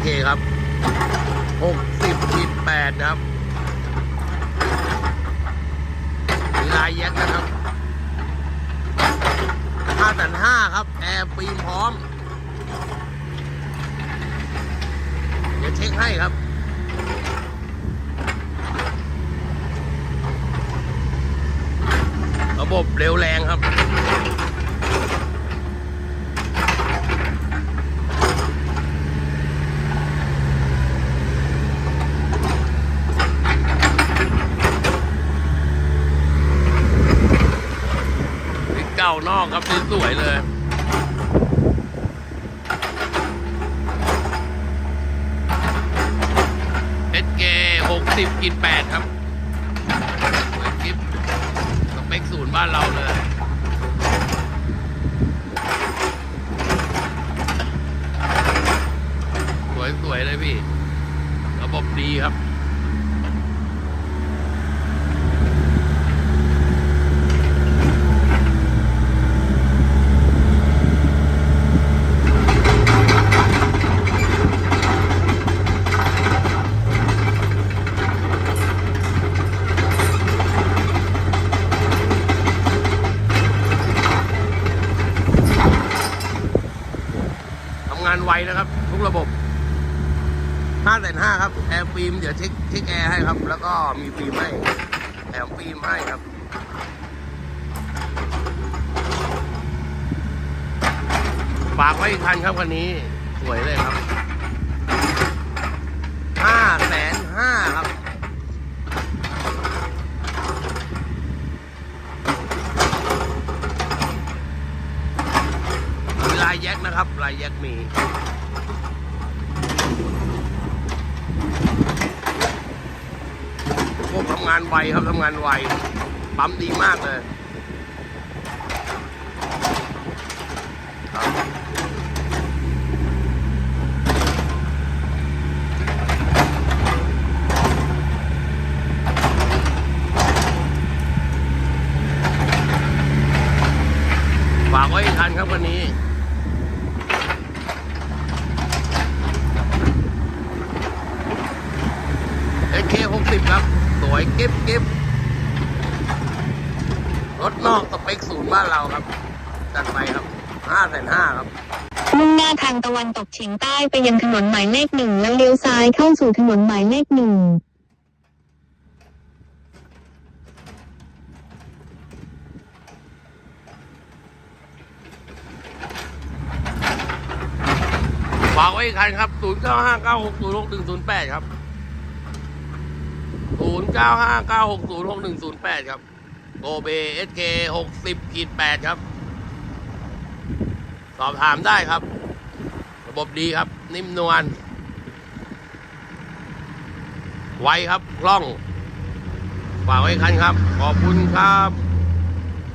SK ครับ60ขีด8นะครับมีลายแยกนะครับ5ตัน5ครับ แอร์ฟิล์มพร้อม เดี๋ยวเช็คให้ครับระบบเร็วแรงครับ นี่เก่านอกครับสวยเลย SK 60กิน8ครับสวยกิฟสเปคศูนย์บ้านเราเลยสวยๆเลยพี่ ระบบดีครับานไวนะครับ ทุกระบบ5แสนห้าครับ แอร์ฟิล์มเดี๋ยวเช็คเช็คแอร์ให้ครับ แล้วก็มีฟิล์มให้แถมฟิล์มให้ครับฝากไว้อีกคันครับคันนี้ สวยเลยครับ5แสนห้าครับ มีลายแยก นะครับลายแยกมีพวกทำงานไวครับทำงานไวปั๊มดีมากเลยฝากไว้อีกคันครับวันนี้ SK 60ครับ ส วยเก็บเก็บรถนอกสเปคศูนย์บ้านเราครับ จัดไปครับ5แสนห้าครับ มุ่งหน้าทางตะวันตกเฉียงใต้ไปยังถนนหมายเลขหนึ่งแล้วเลี้ยวซ้ายเข้าสู่ถนนหมายเลขหนึ่งฝากไว้อีกคันครับ ย์เก้าห้าเก้าหกศูนย์หกหนึ่งศูนย์แปดครับโกเบเอสเคหกสิบขีดแปดครับ สอบถามได้ครับ ระบบดีครับ นิ่มนวลไวครับคล่องฝากไว้คันครับ ขอบคุณครับ